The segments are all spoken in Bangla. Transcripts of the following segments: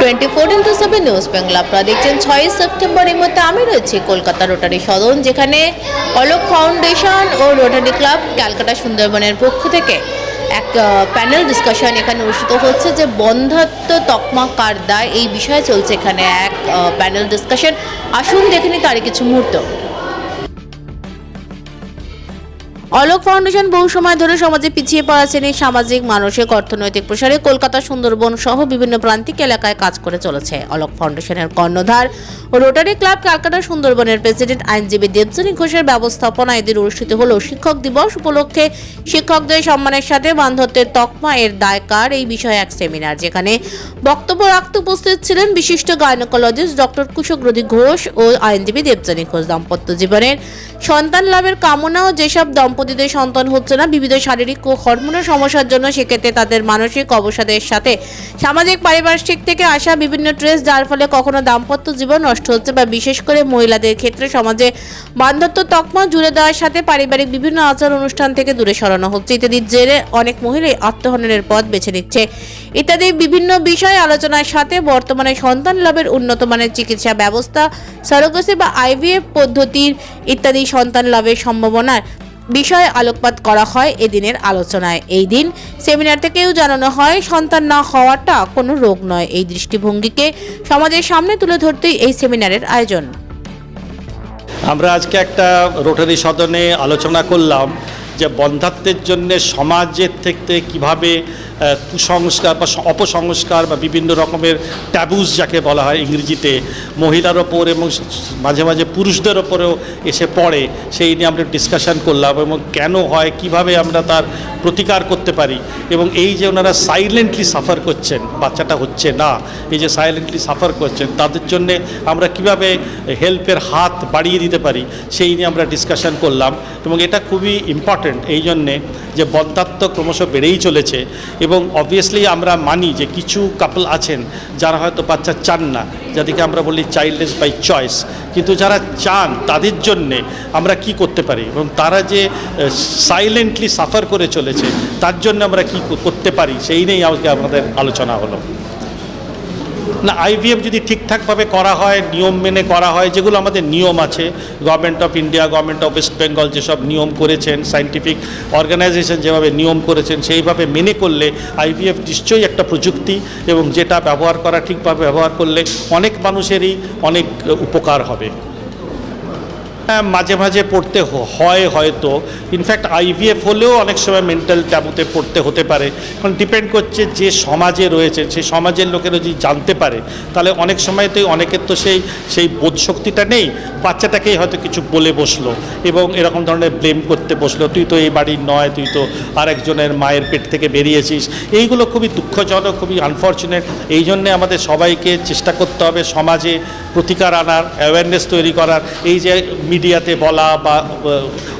টোয়েন্টি ফোর নিউজ ছয়ই আমি রয়েছি কলকাতা রোটারি সদন, যেখানে অলোক ফাউন্ডেশন ও রোটারি ক্লাব ক্যালকাটা সুন্দরবনের পক্ষ থেকে এক প্যানেল ডিসকাশন এখানে অনুষ্ঠিত হচ্ছে যে বন্ধাত্ম তকমা কার দায়? এই বিষয়ে চলছে এখানে এক প্যানেল ডিসকাশন আসুন, দেখে নি তারই কিছু মুহূর্ত। অলোক ফাউন্ডেশন বহু সময় ধরে সমাজে পিছিয়ে পড়া শ্রেণির সামাজিক, মানসিক, অর্থনৈতিক প্রসারে কলকাতা, সুন্দরবন সহ বিভিন্ন প্রান্তিক এলাকায় কাজ করে চলেছে। অলোক ফাউন্ডেশনের কর্ণধার রোটারি ক্লাব ক্যালকাটা সুন্দরবনের প্রেসিডেন্ট আইনজীবী দেবজনী ঘোষের ব্যবস্থাপনা এদিন অনুষ্ঠিত হলো। শিক্ষক দিবস উপলক্ষে শিক্ষকদের সম্মানের সাথে বান্ধত্বের তকমা এর দায়কার এই বিষয়ে এক সেমিনার, যেখানে বক্তব্য রাখতে উপস্থিত ছিলেন বিশিষ্ট গাইনোকোলজিস্ট ডক্টর কুশগ্রদী ঘোষ ও আইনজীবী দেবজনী ঘোষ। দাম্পত্য জীবনের সন্তান লাভের কামনা ও যেসব দম্পতিদের সন্তান হচ্ছে না বিবিধ শারীরিক ও হরমোনের সমস্যার জন্য সেক্ষেত্রে তাদের মানসিক অবসাদের সাথে। সামাজিক, পারিপার্শ্বিক থেকে আসা বিভিন্ন ট্রেস যার ফলে কখনো দাম্পত্য জীবন নষ্ট হচ্ছে বা বিশেষ করে মহিলাদের ক্ষেত্রে সমাজে বান্ধত্ব তকমা জুড়ে দেওয়ার সাথে পারিবারিক বিভিন্ন আচার অনুষ্ঠান থেকে দূরে সরানো হচ্ছে। ইত্যাদির জেরে অনেক মহিলাই আত্মহননের পথ বেছে নিচ্ছে। ইত্যাদি বিভিন্ন বিষয় আলোচনার সাথে বর্তমানে সন্তান লাভের উন্নত মানের চিকিৎসা ব্যবস্থা, সারোগেসি বা আইভিএফ পদ্ধতির ইত্যাদি সন্তান লাভের সম্ভাবনার বিষয়ে আলোকপাত করা হয় এদিনের আলোচনায়। এই দিন সেমিনার থেকেও জানানো হয়, সন্তান না হওয়াটা কোনো রোগ নয়। এই দৃষ্টিভঙ্গিকে সমাজের সামনে তুলে ধরতেই এই সেমিনারের আয়োজন। আমরা আজকে একটা রোটারি সদনে আলোচনা করলাম যে বন্ধাত্বের জন্য সমাজের থেকে কীভাবে কুসংস্কার বা অপসংস্কার বা বিভিন্ন রকমের ট্যাবুস যাকে বলা হয় ইংরেজিতে, মহিলার ওপর এবং মাঝে মাঝে পুরুষদের ওপরেও এসে পড়ে, সেই নিয়ে আমরা ডিসকাশন করলাম এবং কেন হয়, কীভাবে আমরা তার প্রতিকার করতে পারি এবং এই যে ওনারা সাইলেন্টলি সাফার করছেন, বাচ্চাটা হচ্ছে না, এই যে সাইলেন্টলি সাফার করছেন, তাদের জন্যে আমরা কীভাবে হেল্পের হাত বাড়িয়ে দিতে পারি, সেই নিয়ে আমরা ডিসকাশন করলাম এবং এটা খুবই ইম্পর্ট্যান্ট এই জন্যে যে বন্ধাত্ম ক্রমশ বেড়েই চলেছে এবং অবভিয়াসলি আমরা মানি যে কিছু কাপল আছেন যারা হয়তো বাচ্চা চান না, যাদেরকে আমরা বলি চাইল্ডলেস বাই চয়েস কিন্তু যারা চান তাদের জন্যে আমরা কি করতে পারি? এবং তারা যে সাইলেন্টলি সাফার করে চলেছে, তার জন্য আমরা কি করতে পারি? সেই নিয়েই আজকে আমাদের আলোচনা হলো। না আইভিএফ যদি ঠিকঠাকভাবে করা হয়, নিয়ম মেনে করা হয়, যেগুলো আমাদের নিয়ম আছে government of India government of West Bengal যেসব নিয়ম করেছেন সাইন্টিফিক অর্গানাইজেশন যেভাবে নিয়ম করেছেন, সেইভাবে মেনে করলে আইভিএফ নিশ্চয়ই একটা প্রযুক্তি এবং যেটা ব্যবহার করা, ঠিকভাবে ব্যবহার করলে অনেক মানুষেরই অনেক উপকার হবে। মাঝে মাঝে পড়তে হয় হয়তো। ইনফ্যাক্ট আইভিএফ হলেও অনেক সময় মেন্টাল ট্যাবুতে পড়তে হতে পারে। কারণ ডিপেন্ড করছে যে সমাজে রয়েছে, সেই সমাজের লোকেরা যদি জানতে পারে, তাহলে অনেক সময়তেই অনেকের তো সেই সেই বোধশক্তিটা নেই। বাচ্চাটাকেই হয়তো কিছু বলে বসল এবং এরকম ধরনের ব্লেম করতে বসল, তুই তো এই বাড়ির নয়, তুই তো আরেকজনের মায়ের পেট থেকে বেরিয়েছিস। এইগুলো খুবই দুঃখজনক, খুবই আনফর্চুনেট এই জন্যে আমাদের সবাইকে চেষ্টা করতে হবে সমাজে প্রতিকার আনার অ্যাওয়ারনেস তৈরি করার। এই যে মিডিয়াতে বলা বা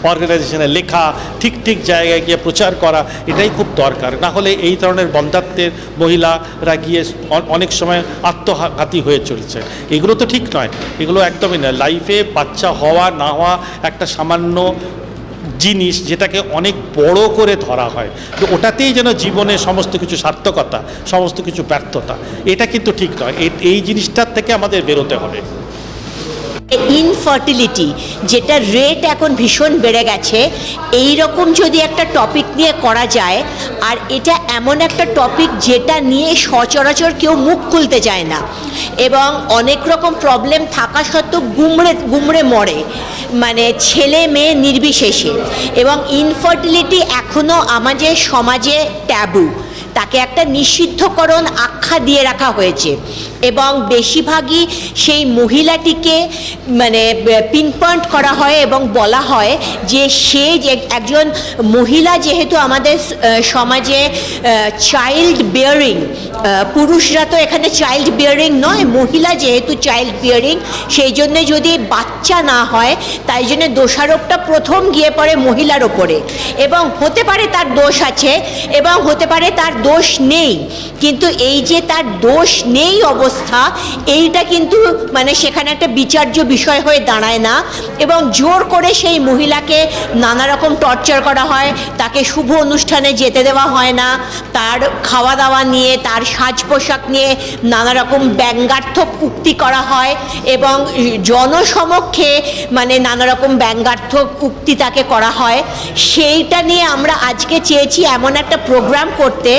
অর্গানাইজেশনে লেখা, ঠিক ঠিক জায়গায় গিয়ে প্রচার করা, এটাই খুব দরকার। না হলে এই ধরনের বন্ধাত্বের মহিলারা গিয়ে অনেক সময় আত্মঘাতী হয়ে চলছে। এগুলো তো ঠিক নয়। এগুলো একদমই নয়। লাইফে বাচ্চা হওয়া, না হওয়া একটা সামান্য জিনিস যেটাকে অনেক বড় করে ধরা হয়। তো ওটাতেই যেন জীবনে সমস্ত কিছু সার্থকতা, সমস্ত কিছু ব্যর্থতা, এটা কিন্তু ঠিক নয়। এই- এই জিনিসটার থেকে আমাদের বেরোতে হবে। ইনফার্টিলিটি যেটা রেট এখন ভীষণ বেড়ে গেছে এই রকম যদি একটা টপিক নিয়ে করা যায়, আর এটা এমন একটা টপিক যেটা নিয়ে সচরাচর কেউ মুখ খুলতে চায় না, এবং অনেক রকম প্রবলেম থাকা সত্ত্বেও গুমড়ে গুমড়ে মরে মানে ছেলে মেয়ে নির্বিশেষে, এবং ইনফার্টিলিটি এখনও আমাদের সমাজে ট্যাবু তাকে একটা নিষিদ্ধকরণ আখ্যা দিয়ে রাখা হয়েছে। এবং বেশিরভাগই সেই মহিলাটিকে মানে পিনপয়েন্ট করা হয় এবং বলা হয় যে সে যে একজন মহিলা যেহেতু আমাদের সমাজে চাইল্ড বিয়ারিং পুরুষরা তো এখানে চাইল্ড বিয়ারিং নয়, মহিলা যেহেতু চাইল্ড বিয়ারিং সেই জন্য যদি বাচ্চা না হয়, তাই জন্য দোষারোপটা প্রথম গিয়ে পড়ে মহিলার ওপরে। এবং হতে পারে তার দোষ আছে, এবং হতে পারে তার দোষ নেই। কিন্তু এই যে তার দোষ নেই অবস্থা, এইটা কিন্তু মানে সেখানে একটা বিচার্য বিষয় হয়ে দাঁড়ায় না। এবং জোর করে সেই মহিলাকে নানা রকম টর্চার করা হয়, তাকে শুভ অনুষ্ঠানে যেতে দেওয়া হয় না। তার খাওয়া দাওয়া নিয়ে, তার সাজ পোশাক নিয়ে নানা রকম ব্যঙ্গার্থক উক্তি করা হয় এবং জনসমক্ষে মানে নানা রকম ব্যঙ্গার্থক উক্তি তাকে করা হয়। সেইটা নিয়ে আমরা আজকে চেয়েছি এমন একটা প্রোগ্রাম করতে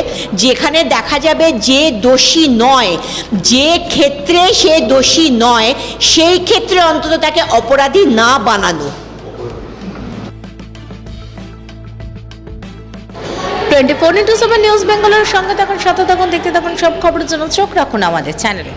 যেখানে দেখা যাবে যে দোষী নয়, যে ক্ষেত্রে সে দোষী নয়, সেই ক্ষেত্রে অন্তত তাকে অপরাধী না বানানো। Twenty four into seven news বেঙ্গলের সঙ্গে থাকুন, সাথে থাকুন, দেখতে থাকুন সব খবরের জন্য চোখ রাখুন আমাদের চ্যানেলে।